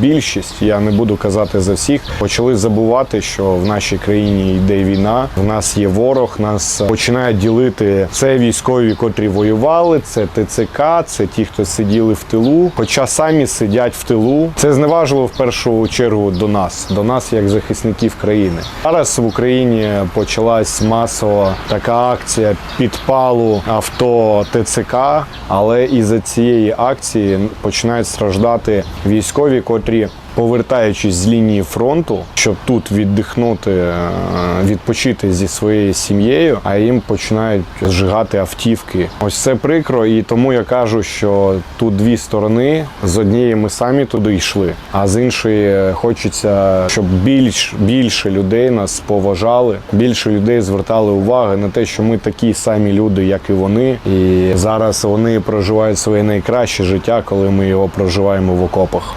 Більшість, я не буду казати за всіх, почали забувати, що в нашій країні йде війна. В нас є ворог, нас починають ділити це військові, котрі воювали, це ТЦК, це ті, хто сиділи в тилу. Хоча самі сидять в тилу. Це зневажило в першу чергу до нас, до нас як захисників країни. Зараз в Україні почалась масова така акція підпалу авто ТЦК, але із-за цієї акції починають страждати військові, котрі. Повертаючись з лінії фронту, щоб тут віддихнути, е, відпочити зі своєю сім'єю, а їм починають зжигати автівки. Ось це прикро, і тому я кажу, що тут дві сторони. З однієї ми самі туди йшли, а з іншої хочеться, щоб більш більше людей нас поважали, більше людей звертали увагу на те, що ми такі самі люди, як і вони. І зараз вони проживають своє найкраще життя, коли ми його проживаємо в окопах.